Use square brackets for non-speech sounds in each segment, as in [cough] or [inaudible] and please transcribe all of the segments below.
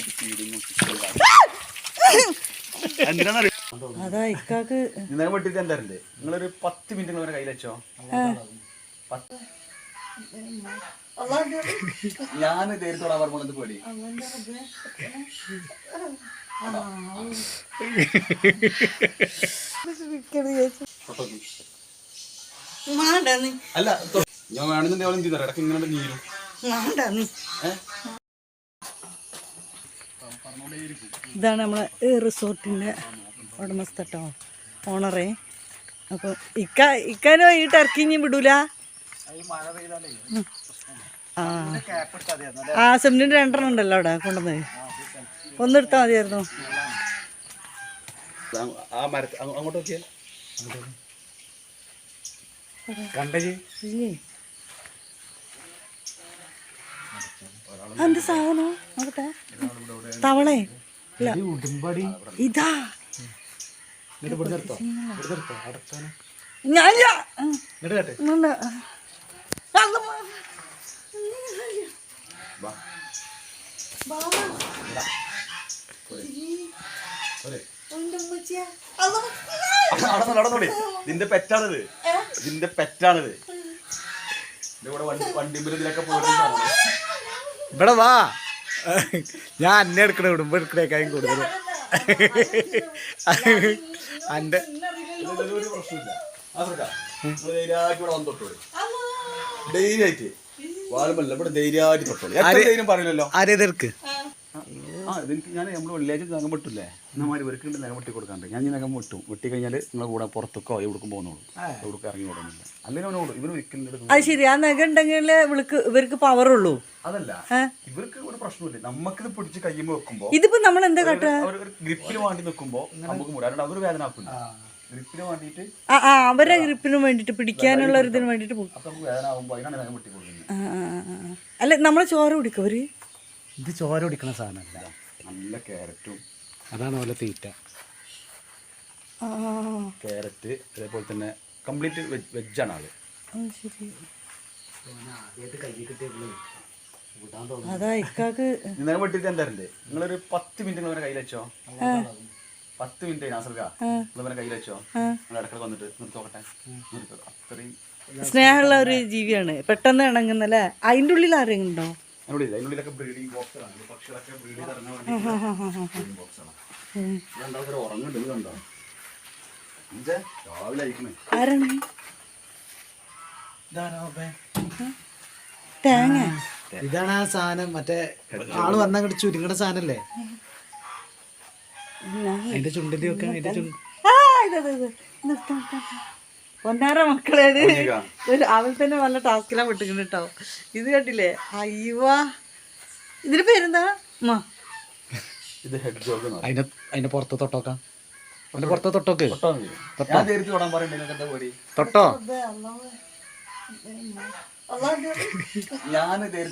ഇത് ഫീഡിങ്ങും അതാ ഇക്കാക്ക് ഇന്നലെ വെട്ടിട്ട് എന്താറുണ്ട് നിങ്ങളൊരു പത്ത് മിനിറ്റ് നിങ്ങളെ കയ്യിൽ വെച്ചോ. ഞാൻ നേരിട്ടോടാ പറഞ്ഞത് പേടി. പോടി അല്ല ഞാൻ വേണമെന്നുണ്ടെങ്കിൽ ഇടയ്ക്ക് ഇങ്ങനെ നീരും. ഇതാണ് നമ്മളെ ഈ റിസോർട്ടിന്റെ ഉടമസ്ഥട്ടോ ഓണറേ. അപ്പോൾ ഇക്ക ഇക്കാനോ ഈ ടർക്കി ഇനി വിടൂല. ആ. ആ രണ്ടെണ്ണം ഉണ്ടല്ലോ അവിടെ കൊണ്ടുവന്ന്. ഒന്നെടുത്താൽ മതിയായിരുന്നു. എന്ത് സാധനം? നോക്കട്ടെ. തവളേ. ഇതാ ഞാൻ ഇതിന്റെ പെറ്റാണിത്. ഇതിന്റെ പെറ്റാണിത്. ഇതിന്റെ വണ്ടി വണ്ടിമ്പലത്തിലൊക്കെ പോയിട്ട് ഇവിടെ വാ. ഞാൻ അന്നെ എടുക്കണ കുടുംബം എടുക്കണേക്കായും കൂടുതൽ അന്റെ ഡെയിലി ആഫ്രിക്ക ധൈര്യമായിട്ട് ഇവിടെ ധൈര്യമായിട്ട് തൊട്ടോളി. പറയില്ലല്ലോ. ആരേതെടുക്ക് ആ ഞാൻ നമ്മൾ വെള്ളിയാഴ്ച നഖം വെട്ടില്ലേ? എന്നമാര് ഇവർക്കുണ്ട് നഖം വെട്ടി കൊടുക്കാണ്ട്. ഞാൻ ഈ നഖം വെട്ടും. വെട്ടി കഴിഞ്ഞാൽ നിങ്ങളെ കൂടെ പുറത്തേക്കോ എവിടേക്കും പോകുന്നുള്ളൂ. എവിടേക്കും ഇറങ്ങി അല്ലെങ്കിൽ അവനോട്. ഒരിക്കലും അത് ശരി. ആ നഖ ഉണ്ടെങ്കിൽ ഇവർക്ക് ഇവർക്ക് പവറുള്ളൂ അതല്ല. ഇവർക്ക് ഒരു പ്രശ്നമില്ല. നമുക്കിത് പിടിച്ച് കയ്യുമ്പോൾ വെക്കുമ്പോ ഇതിപ്പോ നമ്മൾ എന്താ കാട്ടുക ഗ്രിപ്പിന് വേണ്ടി നിൽക്കുമ്പോ നമുക്ക് മുടാണ്ട് അവർ വേദന ആക്കില്ല ഗ്രിപ്പിന് വേണ്ടിയിട്ട് ആ ആ അവരെ ഗ്രിപ്പിന് വേണ്ടിട്ട് പിടിക്കാനുള്ള ഒരു ഇതിന് വേണ്ടിട്ട് പോകും അപ്പൊ നമുക്ക് വേദന ആകുമ്പോൾ അതിനാണ് നഖം വെട്ടി കൊടുക്കുന്നത്. ആ, ആ, ആ, ആ. അല്ല നമ്മളെ ചോര കുടിക്കും അവർ? ഇത് ചോര കുടിക്കുന്ന സാധനമല്ല. നല്ല ക്യാരറ്റും. അതാണ് പോലെ തീറ്റ. ആ. ക്യാരറ്റ് അതേപോലെ തന്നെ കംപ്ലീറ്റ് വെജാണ് ആൾ ആ, ശരി. അതാ വെട്ടിട്ട് എന്താറുണ്ട് നിങ്ങളൊരു പത്ത് മിനിറ്റ് നിങ്ങളെ കയ്യിൽ വെച്ചോ? പത്ത് മിനിറ്റ് നാസർക്ക നിങ്ങളെ കയ്യിൽ വെച്ചോ? നിങ്ങൾ ഇടയ്ക്കിടയ്ക്ക് വന്നിട്ട് നിർത്തോക്കട്ടെ നിർത്തോ അത്രയും സ്നേഹമുള്ള ഒരു ജീവിയാണ്. പെട്ടെന്ന് ഇണങ്ങുന്നല്ലേ? അതിന്റെ ഉള്ളിൽ ആരെങ്കിലും ഉണ്ടോ? അതിനുള്ളിൽ അതിനുള്ളിലൊക്കെ ബ്രീഡിംഗ് ബോക്സാണ് പക്ഷികളൊക്കെ ബ്രീഡ് ചെയ്ത് ഇറങ്ങാൻ വേണ്ടി ബ്രീഡിംഗ് ബോക്സാണ് രണ്ടാൾക്കാർ ഉറങ്ങുന്നുണ്ട് ഇത് കണ്ടോ? ഇഞ്ചേ രാവിലെ അയക്കണേ ആരാണ്? തേങ്ങ. ഇതാണ് ആ സാധനം. മറ്റേ ആൾ വന്നങ്ങോട്ട് ചുരുങ്ങണ സാധനല്ലേ? അതിന്റെ ചുണ്ടിന്റെ ഒക്കെ അതിന്റെ ചുണ്ട് ആ ഇത് ഇത് ഇത്. നിർത്ത്, പൊന്നാര മക്കളെ അവൾ തന്നെ നല്ല ടാസ്കിലാണ് പെട്ടിങ്ങനെ കേട്ടോ. ഇത് കണ്ടില്ലേ? അയ്യോ ഇതിന് പേരെന്താ. ഇത് ഹെഡ് അതിന്റെ അതിന്റെ പുറത്ത് തൊട്ടോക്കാം. അതിന്റെ പുറത്ത് തൊട്ടോക്ക്. തൊട്ടോ ഞാൻ നേരിട്ട്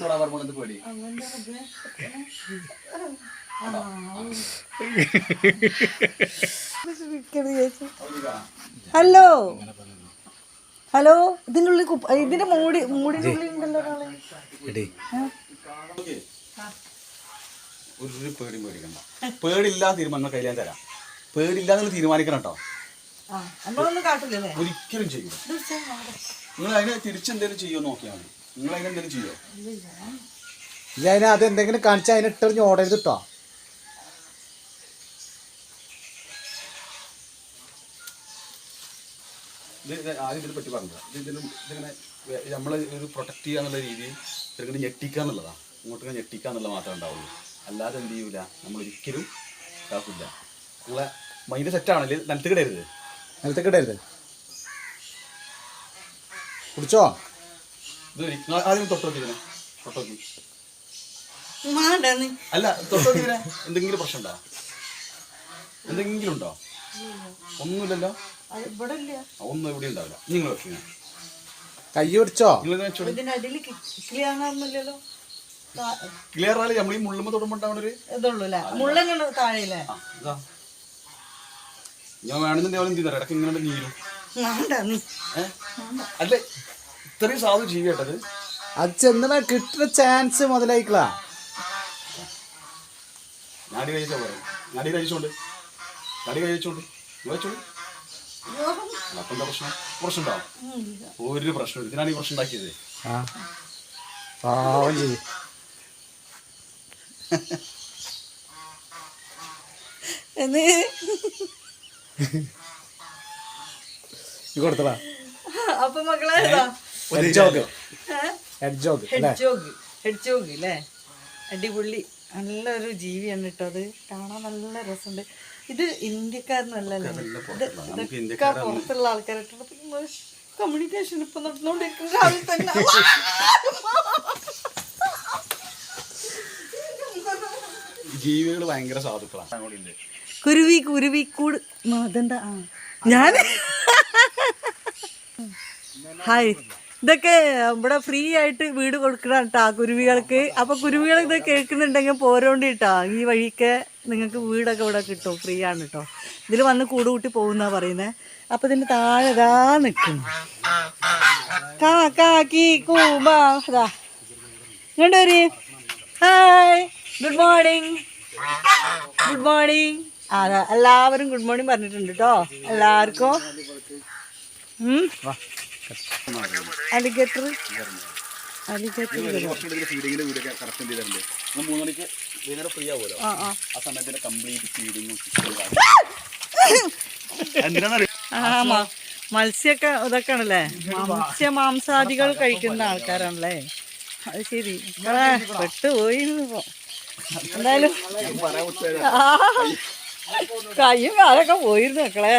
തൊടാൻ പേടി ഹലോ [laughs] [laughs] ഹലോ ഇതിന്റെ ഉള്ളിൽ ഇതിന്റെ മൂടി മൂടിന്റെ ഉള്ളിൽ ഉണ്ടല്ലോ ഒരു പേടി പേടിക്കണ്ട. പേടില്ലാ തീരുമാനം കയ്യിലാൻ തരാം. പേടില്ലാതെ തീരുമാനിക്കണം കേട്ടോ. ഒരിക്കലും ചെയ്യും നിങ്ങൾ അതിനെ തിരിച്ചെന്തെങ്കിലും ചെയ്യോ നോക്കിയാൽ മതി. നിങ്ങൾ അതിനെന്തെങ്കിലും ചെയ്യോ? ഇല്ല. അതിനെ അത് എന്തെങ്കിലും കാണിച്ചാൽ അതിനെ ഇട്ടെറിഞ്ഞ് ഓടരുത് കേട്ടോ ഇത് ആദ്യം ഇതിനെ പറ്റി പറഞ്ഞത്. ഇത് ഇതിനും ഇതിങ്ങനെ നമ്മൾ ഒരു പ്രൊട്ടക്ട് ചെയ്യുക എന്നുള്ള രീതിയിൽ ഇതിങ്ങനെ ഞെട്ടിക്കുക എന്നുള്ളതാണ് ഇങ്ങോട്ട് ഞെട്ടിക്കുക എന്നുള്ളത് മാത്രമേ ഉണ്ടാവുള്ളൂ. അല്ലാതെ എന്ത് ചെയ്യൂല. നമ്മൾ ഒരിക്കലും ഇതാക്കില്ല നിങ്ങളെ മൈൻഡ് സെറ്റാണല്ലേ നിലത്ത് കിടരുത് നിലത്തേക്ക് ഇടരുത് കുടിച്ചോ? ഇത് ആദ്യം തൊട്ടോക്കി ഇതിനെ. തൊട്ടോക്കി അല്ല തൊട്ടോക്കി ഇതിനെ. എന്തെങ്കിലും പ്രശ്നം ഉണ്ടോ എന്തെങ്കിലും ഉണ്ടോ? ഒന്നുമില്ലല്ലോ? ഒന്നും ഇവിടെ ഉണ്ടാവില്ല. നിങ്ങൾ വെക്കുക കൈ പിടിച്ചോ? ക്ലിയർ ആയാലും നമ്മൾ ഈ മുള്ളുമ്പോ തൊടുമ്പോ ഞാൻ വേണമെന്നുണ്ടെങ്കിൽ അവൻ എന്ത് ചെയ്താൽ ഇടയ്ക്ക് ഇങ്ങനെ നീരും. അല്ല ഇത്രയും സാധു ജീവി കേട്ടത് അത്. ചെന്നാ കിട്ടുന്ന ചാൻസ് മുതലായിക്കളാ. നാടി കഴിച്ചോ പറയാം നാടി കഴിച്ചോണ്ട്. കടി കഴിച്ചോളൂ. കഴിച്ചോണ്ട് അപ്പം എന്താ പ്രശ്നം? ഒരു പ്രശ്നം ഇതിനാണ് ഈ പ്രശ്നം ഉണ്ടാക്കിയത്. പാവം ചെയ്യും. കൊടുത്തടാ. അപ്പൊ മക്കളെ അല്ലേ? അടിപൊളി. നല്ലൊരു ജീവിയാണ് കേട്ടോ അത്. കാണാൻ നല്ല രസമുണ്ട്. ഇത് ഇന്ത്യക്കാരനല്ലല്ലോ? പുറത്തുള്ള. ഇതൊക്കെ. പുറത്തുള്ള ആൾക്കാരായിട്ടാണ്. കമ്മ്യൂണിക്കേഷൻ ഇപ്പൊ നടന്നുകൊണ്ടിരിക്കുന്ന രാവിലെ തന്നെ. [laughs] ജീവികൾ ഭയങ്കര സാധുക്കളാണ് കുരുവി കുരുവി കൂട്. അതെന്താ? ആ. ഞാൻ ഹായ്. ഇതൊക്കെ ഇവിടെ ഫ്രീ ആയിട്ട് വീട് കൊടുക്കണം കേട്ടാ കുരുവികൾക്ക്. അപ്പൊ കുരുവികൾ ഇത് കേൾക്കുന്നുണ്ടെങ്കിൽ പോരോണ്ടിട്ടാ. ഈ വഴിക്ക് നിങ്ങൾക്ക് വീടൊക്കെ ഇവിടെ കിട്ടും ഫ്രീ ആണ് കേട്ടോ ഇതിൽ വന്ന് കൂടുകൂട്ടി പോകുന്ന പറയുന്നത് അപ്പൊ ഇതിന്റെ താഴെ ഇതാ നിൽക്കുന്നു കാ ഇങ്ങോട്ട് hi. Good morning good morning അതാ എല്ലാവരും ഗുഡ് മോർണിംഗ് പറഞ്ഞിട്ടുണ്ട് കേട്ടോ എല്ലാവർക്കും. അലിഗേറ്റർ ഫീഡിങ്ങിന്റെ വീടൊക്കെ കറക്റ്റ് ചെയ്ത് തരുന്നുണ്ട് നമ്മൾ മൂന്ന് മണിക്ക് വൈകുന്നേരം ഫ്രീ ആവുമല്ലോ? ആ സമയത്തിന്റെ കംപ്ലീറ്റ് ഫീഡിങ്ങും മത്സ്യമൊക്കെ ഇതൊക്കെ ആണല്ലേ മത്സ്യ മാംസാദികൾ കഴിക്കുന്ന ആൾക്കാരാണല്ലേ? അത് ശരി. പെട്ടു പെട്ടുപോയി ഇപ്പൊ. എന്തായാലും കയ്യും കാലൊക്കെ പോയിരുന്നു മക്കളെ.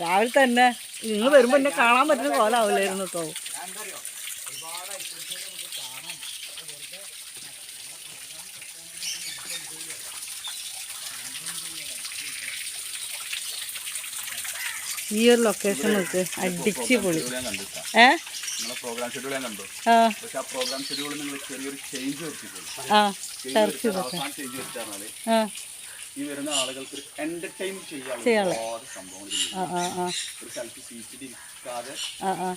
രാവിലെ തന്നെ നിങ്ങൾ വരുമ്പോ എന്നെ കാണാൻ പറ്റുന്ന കോലാവില്ലായിരുന്നു കേട്ടോ. ഈ ഒരു ലൊക്കേഷൻ നോക്ക്. അടിച്ച് പൊളി. ഏ? ആ. ആ ആ ചർച്ച ഈ വരുന്ന ആളുകൾക്ക് ഒരു എന്റർടൈൻ ചെയ്യാനുള്ള ചെയ്യാനുള്ള. ഒരുപാട് സംഭവങ്ങൾ ആ ആ ആ. ഒരു സ്ഥലത്ത് സീറ്റിൽ ഇരിക്കാതെ ആ ആ.